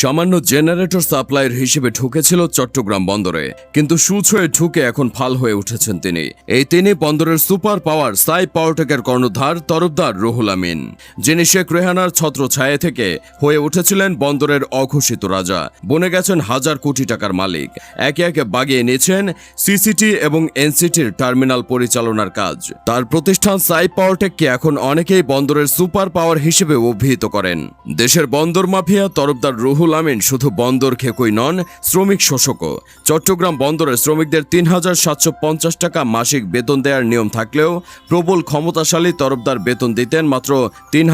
সামান্য জেনারেটর সাপ্লাইয়ের হিসেবে ঢুকেছিল চট্টগ্রাম বন্দরে, কিন্তু সুচ হয়ে ঢুকে এখন ফাল হয়ে উঠেছেন তিনি। এই তিনি বন্দরের সুপার পাওয়ার সাই পাওয়ারটেকের কর্ণধার তরফদার রুহুল আমিন, যিনি শেখ রেহানার ছত্র ছায়া থেকে হয়ে উঠেছিলেন বন্দরের অঘোষিত রাজা। বনে গেছেন হাজার কোটি টাকার মালিক। একে একে বাগিয়ে নিয়েছেন সিসিটি এবং এনসিটির টার্মিনাল পরিচালনার কাজ। তার প্রতিষ্ঠান সাই পাওয়ারটেককে এখন অনেকেই বন্দরের সুপার পাওয়ার হিসেবে অভিহিত করেন। দেশের বন্দর মাফিয়া তরফদার রুহুল আমিন শুধু বন্দর খেকই নন, শ্রমিক শোষকও। চট্টগ্রাম বন্দরের শ্রমিকদের তিন হাজার সাতশো পঞ্চাশ টাকা মাসিক বেতন দেওয়ার নিয়ম থাকলেও প্রবল ক্ষমতাশালী তরফদার বেতন দিতেন মাত্র তিন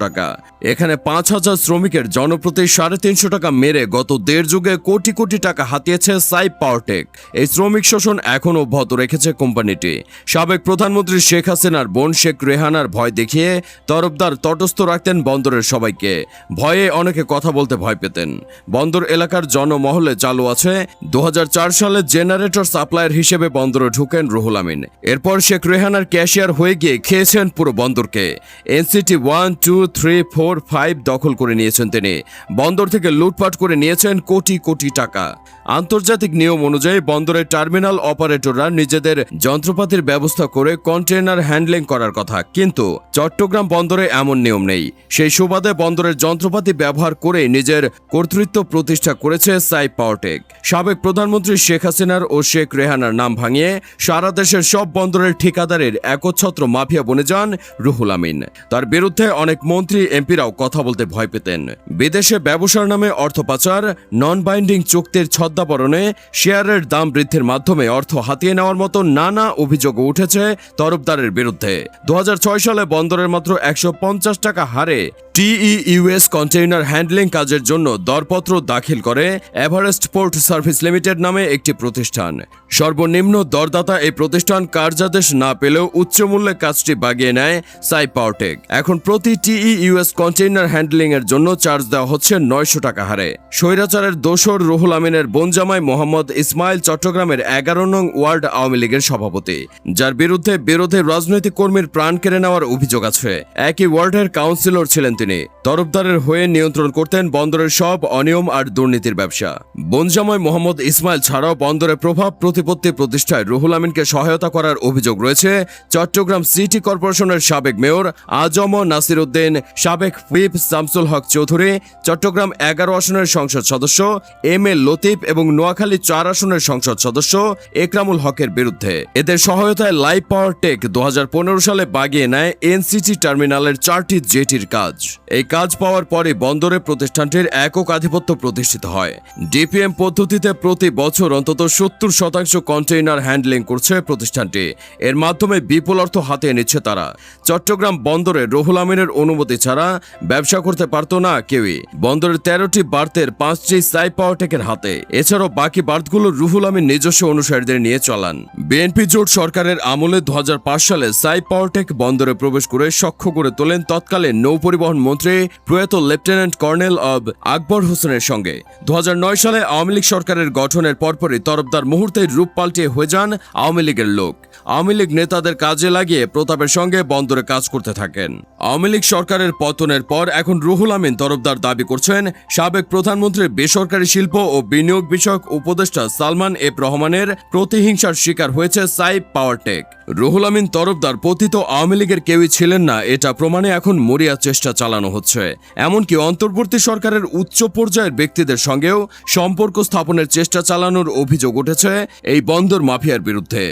টাকা। এখানে পাঁচ হাজার শ্রমিকের জনপ্রতি সাড়ে তিনশো টাকা মেরে গত দেড় যুগে কোটি কোটি টাকা হাতিয়েছে সাই পাওয়ারটেক। এই শ্রমিক শোষণ এখনও অব্যাহত রেখেছে কোম্পানিটি। সাবেক প্রধানমন্ত্রী শেখ হাসিনার বোন শেখ রেহানার ভয় দেখিয়ে তরফদার তটস্থ রাখতেন বন্দরের সবাইকে। ভয়ে অনেকে কথা বলতে ভয় পেতেন। বন্দর এলাকার জনমহলে চালু আছে দু হাজার চার সালে জেনারেটর সাপ্লায়ার হিসেবে বন্দরে ঢুকেন রুহুল আমিন। এরপর শেখ রেহানার ক্যাশিয়ার হয়ে গিয়ে খেয়েছেন পুরো বন্দরকে। NCT one, two, three, four, five দখল করে নিয়েছেন তিনি। বন্দর থেকে লুটপাট করে নিয়েছেন কোটি কোটি টাকা। আন্তর্জাতিক নিয়ম অনুযায়ী বন্দরের টার্মিনাল অপারেটররা নিজেদের যন্ত্রপাতির ব্যবস্থা করে কন্টেনার হ্যান্ডলিং করার কথা। কিন্তু চট্টগ্রাম বন্দরে এমন নিয়ম নেই। সেই সুবাদে বন্দরের যন্ত্রপাতি ব্যবহার করে নিজের কর্তৃত্ব প্রতিষ্ঠা করেছে সাই পাওয়ারটেক। সাবেক প্রধানমন্ত্রী শেখ হাসিনার ও শেখ রেহানার নাম ভাঙিয়ে সারা দেশের সব বন্দরের ঠিকাদারের একচ্ছত্র মাফিয়া বনে যান রুহুল আমিন। তার বিরুদ্ধে অনেক মন্ত্রী, এমপিরাও কথা বলতে ভয় পেতেন। বিদেশে ব্যবসার নামে অর্থ পাচার নন বাইন্ডিং চুক্তির ছদ্মাবরণে শেয়ারের দাম বৃদ্ধির মাধ্যমে অর্থ হাতিয়ে নেওয়ার মতো নানা অভিযোগ উঠেছে তরফদারের বিরুদ্ধে। দু হাজার ছয় সালে বন্দরের মাত্র একশো পঞ্চাশ টাকা হারে টিই ইউএস কন্টেইনার হ্যান্ডলিং কাজের জন্য দরপত্র দাখিল করে এভারেস্ট পোর্ট সার্ভিস লিমিটেড নামে একটি প্রতিষ্ঠান। সর্বনিম্ন দরদাতা এই প্রতিষ্ঠান কার্যাদেশ না পেলেও উচ্চ মূল্যে কাজটি বাগিয়ে নেয় সাই পাওয়ারটেক এখন প্রতি টিই ইউএস কন্টেইনার হ্যান্ডলিং এর জন্য চার্জ দেওয়া হচ্ছে নয়শো টাকা হারে। স্বৈরাচারের দোসর রুহুল আমিনের বোনজামাই মোহাম্মদ ইসমাইল চট্টগ্রামের এগারো নং ওয়ার্ড আওয়ামী লীগের সভাপতি, যার বিরুদ্ধে বিরোধী রাজনৈতিক কর্মীর প্রাণ কেড়ে নেওয়ার অভিযোগ আছে। একই ওয়ার্ডের কাউন্সিলর ছিলেন তিনি। তরফদারের হয়ে নিয়ন্ত্রণ করতেন বন্দরের সব অনিয়ম আর দুর্নীতির ব্যবসা। বনজামাই মোহাম্মদ ইসমাইল ছাড়াও বন্দরের প্রভাব প্রতিপত্তি প্রতিষ্ঠায় রুহুল আমিনকে সহায়তা করার অভিযোগ রয়েছে। চট্টগ্রাম সিটি কর্পোরেশনের সাবেক মেয়র আজম নাসির উদ্দিন, সাবেক হুইপ শামসুল হক চৌধুরী, চট্টগ্রাম এগারো আসনের সংসদ সদস্য এম এ লতিফ এবং নোয়াখালী চার আসনের সংসদ সদস্য একরামুল হকের বিরুদ্ধে। এদের সহায়তায় লাইভ পাওয়ার টেক দু হাজার পনেরো সালে বাগিয়ে নেয় এনসিটি টার্মিনালের চারটি জেটির কাজ। এই কাজ পাওয়ার পরে বন্দরে প্রতিষ্ঠানটির একক আধিপত্য প্রতিষ্ঠিত হয়। ডিপিএম পদ্ধতিতে প্রতি বছর অন্তত সত্তর শতাংশ কন্টেইনার হ্যান্ডলিং করছে প্রতিষ্ঠানটি। এর মাধ্যমে বিপুল অর্থ হাতে নিচ্ছে তারা। চট্টগ্রাম বন্দরে রুহুল আমিনের অনুমতি ছাড়া ব্যবসা করতে পারত না কেউই। বন্দরের তেরোটি বার্তের পাঁচটি সাই পাওয়ারটেকের হাতে। এছাড়াও বাকি বার্থগুলো রুহুল আমিন নিজস্ব অনুসারীদের নিয়ে চালান। বিএনপি জোট সরকারের আমলে দু হাজার পাঁচ সালে সাই পাওয়ারটেক বন্দরে প্রবেশ করে সখ্য করে তোলেন তৎকালীন নৌ পরিবহন মন্ত্রী প্রয়াত লেফটেন্যান্ট কর্নেল অব আকবর হোসেনের সঙ্গে। দু হাজার নয় সালে আওয়ামী লীগ সরকারের গঠনের পরপরই তরফদার মুহূর্তেই রূপ পাল্টিয়ে হয়ে যান আওয়ামী লীগের লোক। আওয়ামী লীগ নেতাদের কাজে লাগিয়ে প্রতাপের সঙ্গে বন্দরে কাজ করতে থাকেন। আওয়ামী লীগ সরকারের পতনের পর এখন রুহুল আমিন তরফদার দাবি করছেন, সাবেক প্রধানমন্ত্রীর বেসরকারি শিল্প ও বিনিয়োগ বিষয়ক উপদেষ্টা সালমান এফ রহমানের প্রতিহিংসার শিকার হয়েছে সাই পাওয়ারটেক রুহুল আমিন তরফদার পতিত আওয়ামী লীগের কেউই ছিলেন না, এটা প্রমাণে এখন মরিয়া চেষ্টা চালানো হচ্ছে। এমনকি অন্তর্বর্তী সরকারের উচ্চ পর্যায়ের ব্যক্তিদের সঙ্গেও সম্পর্ক স্থাপনের চেষ্টা চালানোর অভিযোগ উঠেছে এই বন্দর মাফিয়ার বিরুদ্ধে।